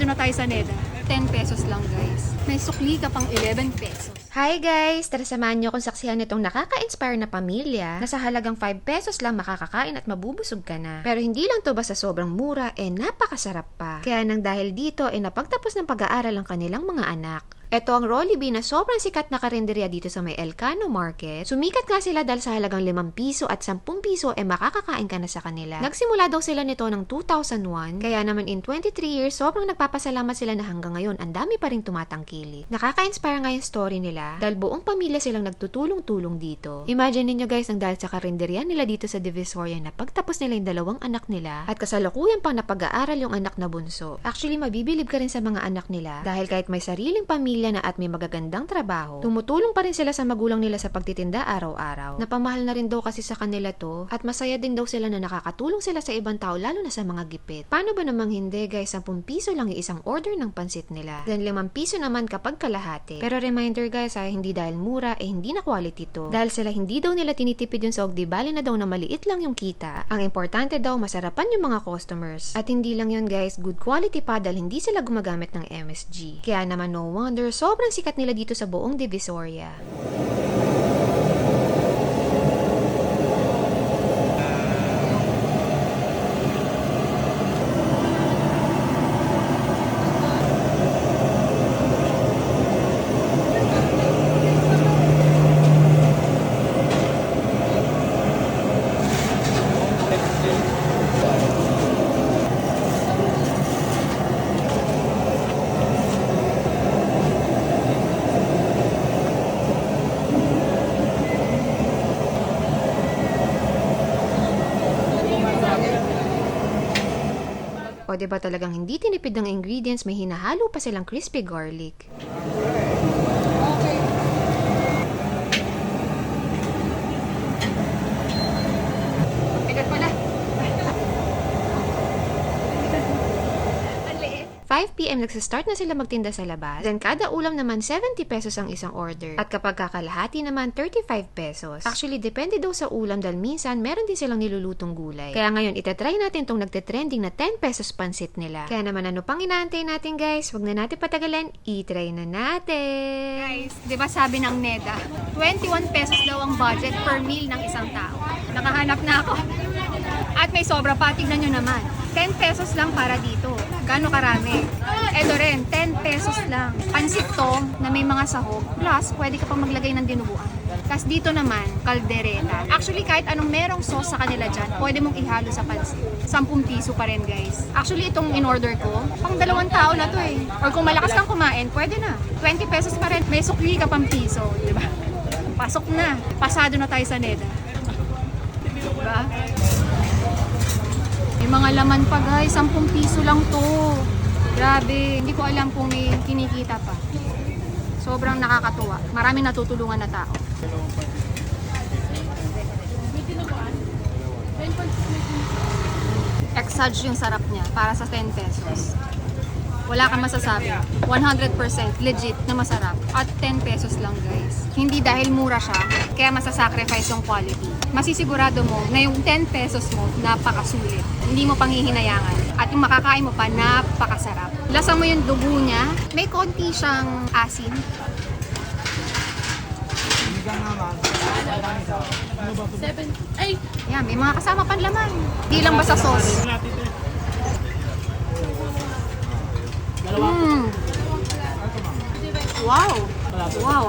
Pasado na tayo sa NEDA. 10 pesos lang guys. May sukli ka pang 11 pesos. Hi guys! Tara samahan niyo kung saksihan itong nakaka-inspire na pamilya na sa halagang 5 pesos lang makakakain at mabubusog ka na. Pero hindi lang to basta sobrang mura, eh napakasarap pa. Kaya nang dahil dito, eh napagtapos ng pag-aaral ang kanilang mga anak. Ito ang Rollibee na sobrang sikat na karinderya dito sa may Elcano Market. Sumikat nga sila dahil sa halagang 5 piso at 10 piso eh makakakain ka na sa kanila. Nagsimula daw sila nito ng 2001, kaya naman in 23 years sobrang nagpapasalamat sila na hanggang ngayon ang dami pa rin tumatangkilik. Nakaka-inspire nga yung story nila dahil buong pamilya silang nagtutulong-tulong dito. Imagine niyo guys ang dahil sa karinderya nila dito sa Divisoria na pagtapos nila yung dalawang anak nila at kasalukuyan pang napag-aaral yung anak na bunso. Actually, mabibilib ka rin sa mga anak nila dahil kahit may sariling pamilya na at may magagandang trabaho, tumutulong pa rin sila sa magulang nila sa pagtitinda araw-araw. Napamahal na rin daw kasi sa kanila to at masaya din daw sila na nakakatulong sila sa ibang tao lalo na sa mga gipit. Paano ba namang hindi guys, 10 piso lang yung isang order ng pansit nila. Then 5 piso naman kapag kalahati. Pero reminder guys ha, hindi dahil mura eh hindi na quality to. Dahil sila hindi daw nila tinitipid yung sog, di bali na daw na maliit lang yung kita. Ang importante daw masarapan yung mga customers. At hindi lang yun guys, good quality pa dahil hindi sila gumagamit ng MSG. Kaya naman no wonder, sobrang sikat nila dito sa buong Divisoria. O ba talagang hindi tinipid ng ingredients, may hinahalo pa silang crispy garlic. 5pm nagsastart na sila magtinda sa labas. Then kada ulam naman 70 pesos ang isang order. At kapag kakalahati naman 35 pesos. Actually, depende daw sa ulam dahil minsan meron din silang nilulutong gulay. Kaya ngayon, itatry natin tong nagte-trending na 10 pesos pansit nila. Kaya naman ano pang inaantay natin guys? Huwag na natin patagalan, i-try na natin! Guys, di ba sabi ng NEDA, 21 pesos daw ang budget per meal ng isang tao. Nakahanap na ako. At may sobra pa, tignan nyo naman. 10 pesos lang para dito. Gano'ng karami? Eto rin, 10 pesos lang. Pansit to na may mga sahog. Plus, pwede ka pang maglagay ng dinuguan. Tapos dito naman, kaldereta. Actually, kahit anong merong sauce sa kanila dyan, pwede mong ihalo sa pansit. 10 piso pa rin, guys. Actually, itong in-order ko, pang dalawang tao na to eh. Or kung malakas kang kumain, pwede na. 20 pesos pa rin. May sukli ka pang piso, di ba? Pasok na. Pasado na tayo sa NEDA. Diba? Mga laman pa guys, 10 piso lang to. Grabe, hindi ko alam kung may kinikita pa. Sobrang nakakatuwa. Maraming natutulungan na tao. Exage yung sarap niya para sa 10 pesos. Wala kang masasabi. 100% legit na masarap. At 10 pesos lang guys. Hindi dahil mura siya, kaya masasacrifice yung quality. Masisigurado mo na yung 10 pesos mo, napakasulit. Hindi mo panghihinayangan. At yung makakain mo pa, napakasarap. Lasa mo yung dugo niya. May konti siyang asin. Yan, may mga kasama pang laman. Hindi lang basta sauce. Mm. Wow! Wow!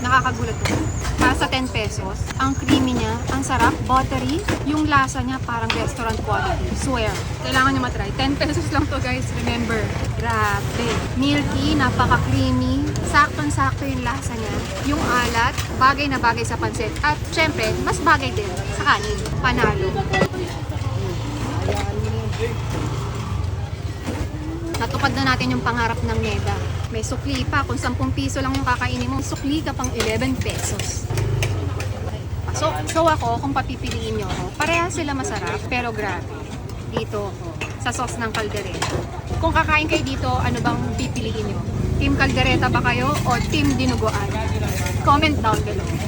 Nakakagulat ko. Para sa 10 pesos, ang creamy niya, ang sarap, buttery, yung lasa niya parang restaurant quality. Swear. Kailangan niyo matry. 10 pesos lang to guys, remember. Grabe. Milky, napaka-creamy. Saktong-sakto yung lasa niya. Yung alat, bagay na bagay sa pansit. At syempre, mas bagay din sa kanin. Panalo. Natupad na natin yung pangarap ng NEDA. May sukli pa. Kung 10 piso lang yung kakainin mo, sukli ka pang 11 pesos. So, so ako, kung papipiliin nyo ako, parehas sila masarap, pero grabe. Dito ako, sa sauce ng kaldereta. Kung kakain kayo dito, ano bang pipiliin nyo? Team kaldereta ba kayo o team dinuguan? Comment down below.